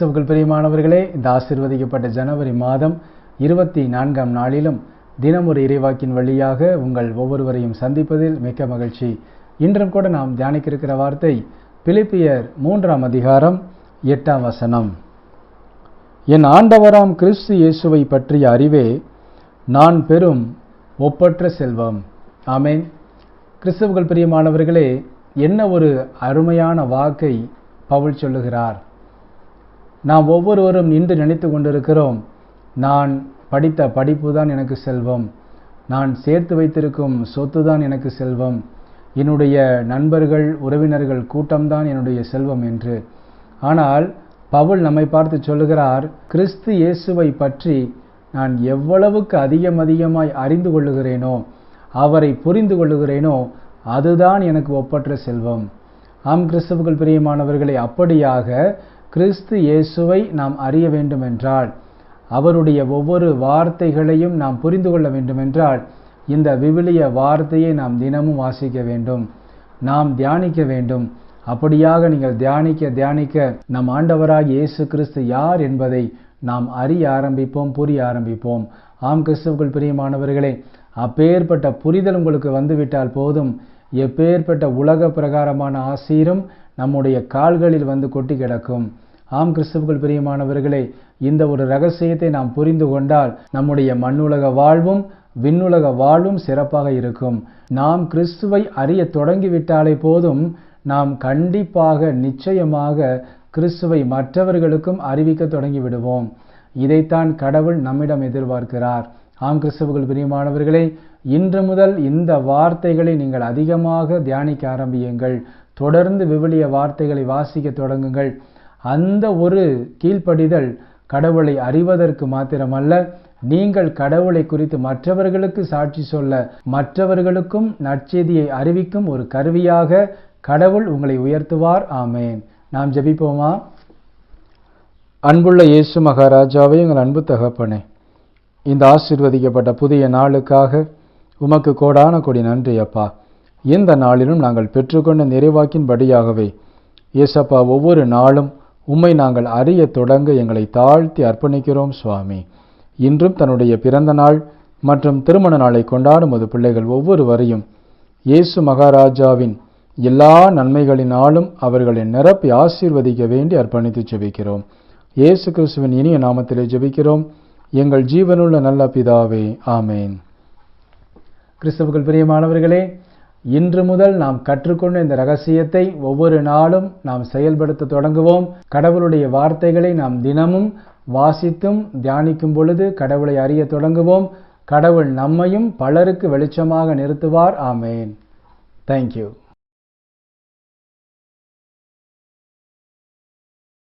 கிறிஸ்தவர்கள் பிரியமானவர்களே இந்த ஆசிர்வதிக்கப்பட்ட ஜனவரி மாதம் இருபத்தி நான்காம் நாளிலும் தினமொரு இறைவாக்கின் வழியாக உங்கள் ஒவ்வொருவரையும் சந்திப்பதில் மிக்க மகிழ்ச்சி. இன்றும் கூட நாம் தியானிக்க இருக்கிற வார்த்தை பிலிப்பியர் மூன்றாம் அதிகாரம் எட்டாம் வசனம். என் ஆண்டவராம் கிறிஸ்து இயேசுவை பற்றிய அறிவே நான் பெறும் ஒப்பற்ற செல்வம். ஆமேன். கிறிஸ்தவர்கள் பிரியமானவர்களே என்ன ஒரு அருமையான வாக்கை பவுல் சொல்லுகிறார். நாம் ஒவ்வொருவரும் இன்று நினைத்து கொண்டிருக்கிறோம் நான் படித்த படிப்பு தான் எனக்கு செல்வம். நான் சேர்த்து வைத்திருக்கும் சொத்து தான் எனக்கு செல்வம். என்னுடைய நண்பர்கள் உறவினர்கள் கூட்டம்தான் என்னுடைய செல்வம் என்று. ஆனால் பவுல் நம்மை பார்த்து சொல்லுகிறார் கிறிஸ்து இயேசுவை பற்றி நான் எவ்வளவுக்கு அதிகம் அதிகமாய் அறிந்து கொள்ளுகிறேனோ அவரை புரிந்து கொள்ளுகிறேனோ அதுதான் எனக்கு ஒப்பற்ற செல்வம். ஆம் கிறிஸ்தவர்கள் பிரியமானவர்களை அப்படியாக கிறிஸ்து இயேசுவை நாம் அறிய வேண்டுமென்றால் அவருடைய ஒவ்வொரு வார்த்தைகளையும் நாம் புரிந்து கொள்ள வேண்டுமென்றால் இந்த விவிலிய வார்த்தையை நாம் தினமும் வாசிக்க வேண்டும் நாம் தியானிக்க வேண்டும். அப்படியாக நீங்கள் தியானிக்க தியானிக்க நம் ஆண்டவராக இயேசு கிறிஸ்து யார் என்பதை நாம் அறிய ஆரம்பிப்போம் புரிய ஆரம்பிப்போம். ஆம் கிறிஸ்துவுக்குள் பிரியமானவர்களே அப்பேற்பட்ட புரிதல் உங்களுக்கு வந்துவிட்டால் போதும். எப்பேற்பட்ட உலக பிரகாரமான ஆசீரும் நம்முடைய கால்களில் வந்து கொட்டி கிடக்கும். ஆம் கிறிஸ்துவுக்குள் பிரியமானவர்களே இந்த ஒரு ரகசியத்தை நாம் புரிந்து கொண்டால் நம்முடைய மண்ணுலக வாழ்வும் விண்ணுலக வாழ்வும் சிறப்பாக இருக்கும். நாம் கிறிஸ்துவை அறிய தொடங்கிவிட்டாலே போதும் நாம் கண்டிப்பாக நிச்சயமாக கிறிஸ்துவை மற்றவர்களுக்கும் அறிவிக்க தொடங்கி விடுவோம் இதைத்தான் கடவுள் நம்மிடம் எதிர்பார்க்கிறார். ஆம் கிறிஸ்தவர்கள் பிரியமானவர்களே இன்று முதல் இந்த வார்த்தைகளை நீங்கள் அதிகமாக தியானிக்க ஆரம்பியுங்கள். தொடர்ந்து விவிலிய வார்த்தைகளை வாசிக்க தொடங்குங்கள். அந்த ஒரு கீழ்ப்படிதல் கடவுளை அறிவதற்கு மாத்திரமல்ல நீங்கள் கடவுளை குறித்து மற்றவர்களுக்கு சாட்சி சொல்ல மற்றவர்களுக்கும் நற்செய்தியை அறிவிக்கும் ஒரு கருவியாக கடவுள் உங்களை உயர்த்துவார். ஆமேன். நாம் ஜெபிப்போமா? அன்புள்ள இயேசு மகாராஜாவை எங்கள் அன்பு தகப்பனே இந்த ஆசிர்வதிக்கப்பட்ட புதிய நாளுக்காக உமக்கு கோடான கொடி நன்றி அப்பா. இந்த நாளிலும் நாங்கள் பெற்றுக்கொண்ட நிறைவாக்கின்படியாகவே இயேசப்பா ஒவ்வொரு நாளும் உம்மை நாங்கள் அறிய தொடங்க எங்களை தாழ்த்தி அர்ப்பணிக்கிறோம் சுவாமி. இன்றும் தன்னுடைய பிறந்த நாள் மற்றும் திருமண நாளை கொண்டாடும் ஒரு பிள்ளைகள் ஒவ்வொருவரையும் இயேசு மகாராஜாவின் எல்லா நன்மைகளினாலும் அவர்களை நிரப்பி ஆசீர்வதிக்க வேண்டி அர்ப்பணித்து ஜெபிக்கிறோம் இயேசு கிறிஸ்துவின் இனிய நாமத்திலே ஜெபிக்கிறோம். எங்கள் ஜீவனுள்ள நல்ல பிதாவே ஆமேன். கிறிஸ்தவர்கள் பிரியமானவர்களே இன்று முதல் நாம் கற்றுக்கொண்ட இந்த ரகசியத்தை ஒவ்வொரு நாளும் நாம் செயல்படுத்த தொடங்குவோம். கடவுளுடைய வார்த்தைகளை நாம் தினமும் வாசித்தும் தியானிக்கும் பொழுது கடவுளை அறிய தொடங்குவோம். கடவுள் நம்மையும் பலருக்கு வெளிச்சமாக நிறுத்துவார் ஆமேன். தேங்க்யூ